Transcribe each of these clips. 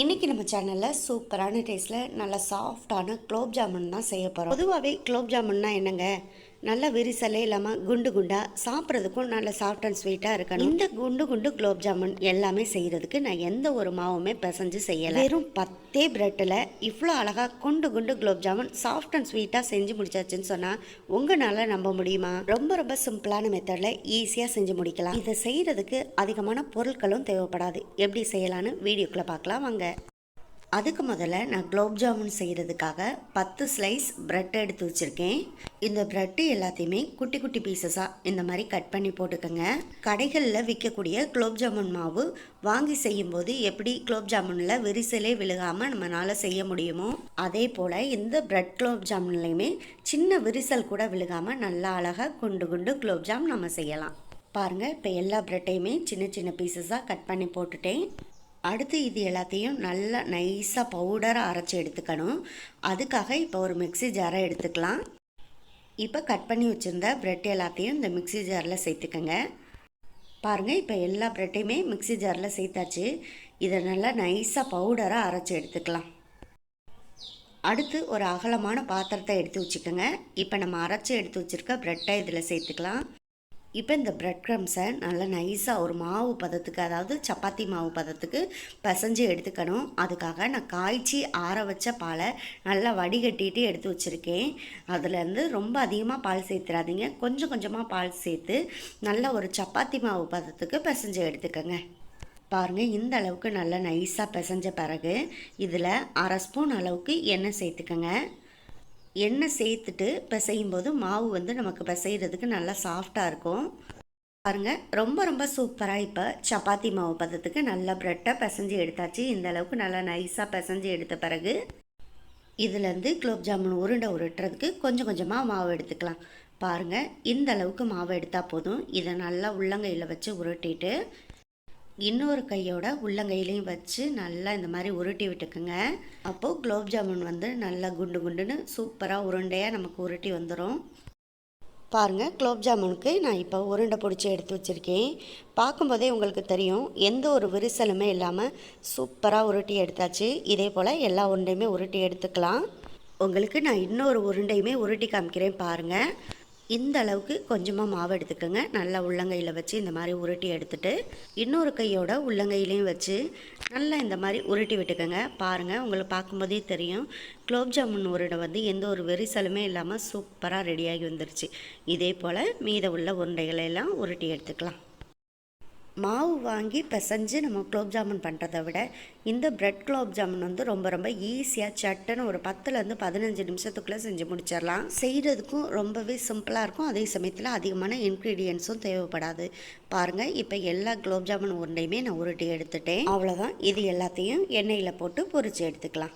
இன்றைக்கி நம்ம சேனலில் சூப்பரான டேஸ்ட்டில் நல்ல சாஃப்டான குலோப் ஜாமுன் தான் செய்ய போகிறோம் பொதுவாகவே குலோப் ஜாமுன்னா என்னங்க? நல்ல விரிசலே இல்லாமல் குண்டு குண்டாக சாப்பிட்றதுக்கும் நல்ல சாஃப்ட் அண்ட் ஸ்வீட்டாக இருக்கணும். இந்த குண்டு குண்டு குலோப் ஜாமுன் எல்லாமே செய்கிறதுக்கு நான் எந்த ஒரு மாவுமே பிசைஞ்சு செய்யலை. வெறும் பத்தே பிரெட்டில் இவ்வளோ அழகாக குண்டு குண்டு குலோப் ஜாமுன் சாஃப்ட் அண்ட் ஸ்வீட்டாக செஞ்சு முடிச்சாச்சுன்னு சொன்னால் உங்களால் நம்ப முடியுமா? ரொம்ப ரொம்ப சிம்பிளான மெத்தடில் ஈஸியாக செஞ்சு முடிக்கலாம். இதை செய்கிறதுக்கு அதிகமான பொருட்களும் தேவைப்படாது. எப்படி செய்யலான்னு வீடியோக்குள்ளே பார்க்கலாம். வாங்க. அதுக்கு முதல்ல நான் குலோப் ஜாமுன் செய்கிறதுக்காக பத்து ஸ்லைஸ் ப்ரெட் எடுத்து வச்சுருக்கேன். இந்த ப்ரெட்டு எல்லாத்தையுமே குட்டி குட்டி பீசஸாக இந்த மாதிரி கட் பண்ணி போட்டுக்கோங்க. கடைகளில் விற்கக்கூடிய குலோப் ஜாமுன் மாவு வாங்கி செய்யும்போது எப்படி குலோப் ஜாமுனில் விரிசலே விழுகாமல் நம்மளால் செய்ய முடியுமோ அதே போல் இந்த ப்ரெட் குலோப் ஜாமுன்லையுமே சின்ன விரிசல் கூட விழுகாமல் நல்லா அழகாக குண்டு குண்டு குலோப் ஜாம் நம்ம செய்யலாம். பாருங்கள் இப்போ எல்லா ப்ரெட்டையுமே சின்ன சின்ன பீசஸாக கட் பண்ணி போட்டுட்டேன். அடுத்து இது எல்லாத்தையும் நல்லா நைஸாக பவுடராக அரைச்சி எடுத்துக்கணும். அதுக்காக இப்போ ஒரு மிக்ஸி ஜாரை எடுத்துக்கலாம். இப்போ கட் பண்ணி வச்சுருந்த ப்ரெட் எல்லாத்தையும் இந்த மிக்ஸி ஜாரில் சேர்த்துக்கோங்க. பாருங்கள் இப்போ எல்லா ப்ரெட்டையுமே மிக்ஸி ஜாரில் சேர்த்தாச்சு. இதை நல்லா நைஸாக பவுடராக அரைச்சி எடுத்துக்கலாம். அடுத்து ஒரு அகலமான பாத்திரத்தை எடுத்து வச்சுக்கோங்க. இப்போ நம்ம அரைச்சி எடுத்து வச்சுருக்க ப்ரெட்டை இதில் சேர்த்துக்கலாம். இப்போ இந்த ப்ரெட் க்ரம்ஸை நல்லா நைஸாக ஒரு மாவு பதத்துக்கு அதாவது சப்பாத்தி மாவு பதத்துக்கு பிசைஞ்சு எடுத்துக்கணும். அதுக்காக நான் காய்ச்சி ஆற வச்ச பாலை நல்லா வடிகட்டிட்டு எடுத்து வச்சுருக்கேன். அதுலேருந்து ரொம்ப அதிகமாக பால் சேர்த்துறாதீங்க கொஞ்சம் கொஞ்சமாக பால் சேர்த்து நல்ல ஒரு சப்பாத்தி மாவு பதத்துக்கு பிசைஞ்சு எடுத்துக்கோங்க. பாருங்கள் இந்த அளவுக்கு நல்லா நைஸாக பிசைஞ்ச பிறகு இதில் அரை ஸ்பூன் அளவுக்கு எண்ணெய் சேர்த்துக்கோங்க. எண்ணெய் சேர்த்துட்டு பிசையும் போது மாவு வந்து நமக்கு பிசைகிறதுக்கு நல்லா சாஃப்டாக இருக்கும். பாருங்கள் ரொம்ப ரொம்ப சூப்பராக இப்போ சப்பாத்தி மாவு பதத்துக்கு நல்லா ப்ரெட்டை பிசைஞ்சு எடுத்தாச்சு. இந்த அளவுக்கு நல்லா நைஸாக பிசைஞ்சு எடுத்த பிறகு இதுலேருந்து குலோப் ஜாமுன் உருண்டை உருட்டுறதுக்கு கொஞ்சம் கொஞ்சமாக மாவு எடுத்துக்கலாம். பாருங்கள் இந்த அளவுக்கு மாவு எடுத்தால் போதும். இதை நல்லா உள்ளங்கையில் வச்சு உருட்டிட்டு இன்னொரு கையோட உள்ளங்கையிலையும் வச்சு நல்லா இந்த மாதிரி உருட்டி விட்டுக்குங்க. அப்போது குலோப் ஜாமுன் வந்து நல்லா குண்டு குண்டுன்னு சூப்பராக உருண்டையாக நமக்கு உருட்டி வந்துடும் பாருங்கள் குலோப் ஜாமுனுக்கு நான் இப்போ உருண்டை பிடிச்சி எடுத்து வச்சுருக்கேன். பார்க்கும்போதே உங்களுக்கு தெரியும் எந்த ஒரு விரிசலுமே இல்லாமல் சூப்பராக உருட்டி எடுத்தாச்சு. இதே போல் எல்லா உருண்டையுமே உருட்டி எடுத்துக்கலாம். உங்களுக்கு நான் இன்னொரு உருண்டையுமே உருட்டி காமிக்கிறேன் பாருங்கள் இந்த அளவுக்கு கொஞ்சமாக மாவு எடுத்துக்கோங்க. நல்லா உள்ளங்கையில் வச்சு இந்த மாதிரி உருட்டி எடுத்துட்டு இன்னொரு கையோட உள்ளங்கையிலையும் வச்சு நல்லா இந்த மாதிரி உருட்டி விட்டுக்கோங்க. பாருங்கள் உங்களுக்கு பார்க்கும்போதே தெரியும். குலோப் ஜாமுன் உருண்டை வந்து எந்த ஒரு வெரிசலுமே இல்லாமல் சூப்பராக ரெடியாகி வந்துருச்சு. இதே போல் மீத உள்ள உருண்டைகளை எல்லாம் உருட்டி எடுத்துக்கலாம். மாவு வாங்கி பிசைஞ்சு நம்ம குலோப் ஜாமுன் பண்ணுறத விட இந்த பிரெட் குலோப் ஜாமுன் வந்து ரொம்ப ரொம்ப ஈஸியாக சட்டுன்னு ஒரு பத்துலேருந்து பதினஞ்சு நிமிஷத்துக்குள்ளே செஞ்சு முடிச்சிடலாம். செய்கிறதுக்கும் ரொம்பவே சிம்பிளாக இருக்கும். அதே சமயத்தில் அதிகமான இன்க்ரீடியன்ஸும் தேவைப்படாது. பாருங்கள் இப்போ எல்லா குலோப் ஜாமுன் உருண்டையுமே நான் உருட்டி எடுத்துட்டேன். அவ்வளோதான் இது எல்லாத்தையும் எண்ணெயில் போட்டு பொரித்து எடுத்துக்கலாம்.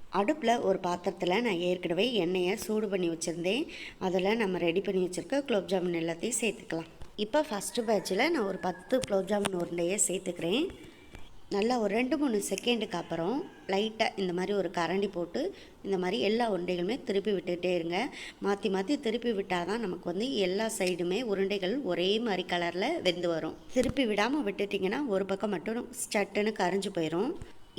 அடுப்பில் ஒரு பாத்திரத்தில் நான் ஏற்கனவே எண்ணெயை சூடு பண்ணி வச்சுருந்தேன். அதில் நம்ம ரெடி பண்ணி வச்சுருக்க குலோப் ஜாமுன் எல்லாத்தையும் சேர்த்துக்கலாம். இப்போ ஃபஸ்ட்டு பேட்சில் நான் ஒரு பத்து குலோப்ஜாமுன் உருண்டையை சேர்த்துக்கிறேன். நல்லா ஒரு ரெண்டு மூணு செகண்டுக்கு அப்புறம் லைட்டாக இந்த மாதிரி ஒரு கரண்டி போட்டு இந்த மாதிரி எல்லா உருண்டைகளுமே திருப்பி விட்டுகிட்டே இருங்க. மாற்றி மாற்றி திருப்பி விட்டால் தான் நமக்கு வந்து எல்லா சைடுமே உருண்டைகள் ஒரே மாதிரி கலரில் வெந்து வரும். திருப்பி விடாமல் விட்டுட்டிங்கன்னா ஒரு பக்கம் மட்டும் சட்டுன்னு கரைஞ்சி போயிடும்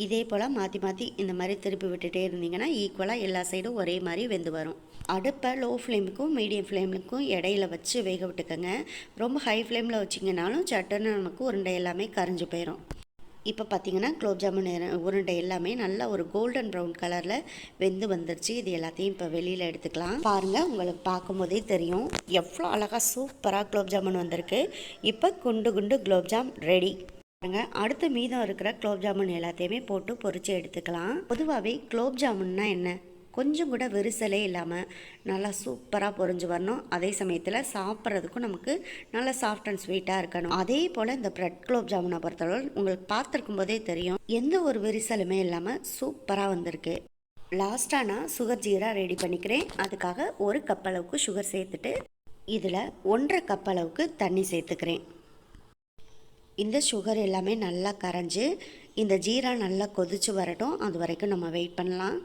இதே போல் மாற்றி மாற்றி இந்த மாதிரி திருப்பி விட்டுட்டே இருந்தீங்கன்னா ஈக்குவலாக எல்லா சைடும் ஒரே மாதிரி வெந்து வரும். அடுப்பை லோ ஃப்ளேமுக்கும் மீடியம் ஃப்ளேமுக்கும் இடையில வச்சு வேக விட்டுக்கோங்க. ரொம்ப ஹை ஃப்ளேமில் வச்சிங்கனாலும் சட்டுன்னு நமக்கு உருண்டை எல்லாமே கரைஞ்சி போயிடும் இப்போ பார்த்தீங்கன்னா குலோப் ஜாமுன் உருண்டை எல்லாமே நல்லா ஒரு கோல்டன் ப்ரௌன் கலரில் வெந்து வந்துருச்சு. இது எல்லாத்தையும் இப்போ வெளியில் எடுத்துக்கலாம். பாருங்கள் உங்களுக்கு பார்க்கும்போதே தெரியும். எவ்வளோ அழகாக சூப்பராக குலோப் ஜாமுன் வந்திருக்கு. இப்போ குண்டு குண்டு குலோப் ஜாம் ரெடி பாருங்க. அடுத்து மீதம் இருக்கிற குலோப் ஜாமுன் எல்லாத்தையுமே போட்டு பொறிச்சு எடுத்துக்கலாம். பொதுவாகவே குலோப் ஜாமுன்னா என்ன? கொஞ்சம் கூட விரிசலே இல்லாமல் நல்லா சூப்பராக பொரிஞ்சு வரணும். அதே சமயத்தில் சாப்பிட்றதுக்கும் நமக்கு நல்லா சாஃப்ட் அண்ட் ஸ்வீட்டாக இருக்கணும். அதே போல் இந்த ப்ரெட் குலோப் ஜாமுனை பொறுத்தளவு உங்களுக்கு பார்த்துருக்கும் போதே தெரியும். எந்த ஒரு விரிசலுமே இல்லாமல் சூப்பராக வந்திருக்கு. லாஸ்ட்டாக நான் சுகர் ஜீரா ரெடி பண்ணிக்கிறேன். அதுக்காக ஒரு கப் அளவுக்கு சுகர் சேர்த்துட்டு இதில் ஒன்றரை கப் அளவுக்கு தண்ணி சேர்த்துக்கிறேன். இந்த சுகர் எல்லாமே நல்லா கரைஞ்சி இந்த ஜீரா நல்லா கொதிச்சு வரட்டும். அது வரைக்கும் நம்ம வெயிட் பண்ணலாம்.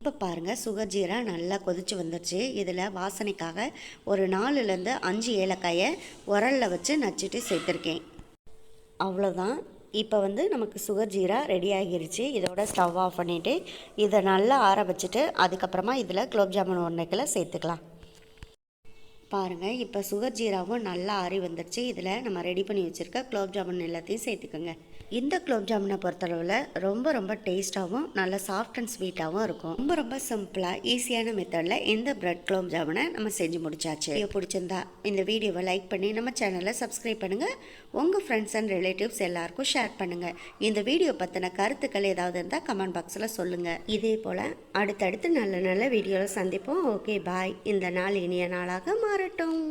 இப்போ பாருங்கள் சுகர் ஜீரா நல்லா கொதிச்சு வந்துடுச்சு இதில் வாசனைக்காக ஒரு நாலுலேருந்து அஞ்சு ஏலக்காயை உரலில் வச்சு நச்சுட்டு சேர்த்துருக்கேன். அவ்வளோதான் இப்போ வந்து நமக்கு சுகர் ஜீரா ரெடி ஆகிருச்சு. இதோட ஸ்டவ் ஆஃப் பண்ணிவிட்டு இதை நல்லா ஆற வச்சுட்டு அதுக்கப்புறமா இதில் குலோப் ஜாமுன் ஒன்றைக்கில் சேர்த்துக்கலாம். பாருங்கள் இப்போ சுகர் ஜீராவும் நல்லா ஆறி வந்துருச்சு. இதில் நம்ம ரெடி பண்ணி வச்சுருக்க குலோப் ஜாமுன் எல்லாத்தையும் சேர்த்துக்கோங்க. இந்த குலோப் ஜாமுனை பொறுத்தளவில் ரொம்ப ரொம்ப டேஸ்ட்டாகவும் நல்லா சாஃப்ட் அண்ட் ஸ்வீட்டாகவும் இருக்கும். ரொம்ப ரொம்ப சிம்பிளாக ஈஸியான மெத்தடில் இந்த பிரெட் குலோப் ஜாமுனை நம்ம செஞ்சு முடிச்சாச்சு. வீடியோ பிடிச்சிருந்தா இந்த வீடியோவை லைக் பண்ணி நம்ம சேனலை சப்ஸ்கிரைப் பண்ணுங்கள் உங்கள் ஃப்ரெண்ட்ஸ் அண்ட் ரிலேட்டிவ்ஸ் எல்லாருக்கும் ஷேர் பண்ணுங்கள் இந்த வீடியோ பற்றின கருத்துக்கள் ஏதாவது இருந்தால் கமெண்ட் பாக்ஸில் சொல்லுங்கள் இதே போல் அடுத்தடுத்து நல்ல நல்ல வீடியோவில் சந்திப்போம். ஓகே பாய் இந்த நாள் இனிய நாளாக மாறட்டும்.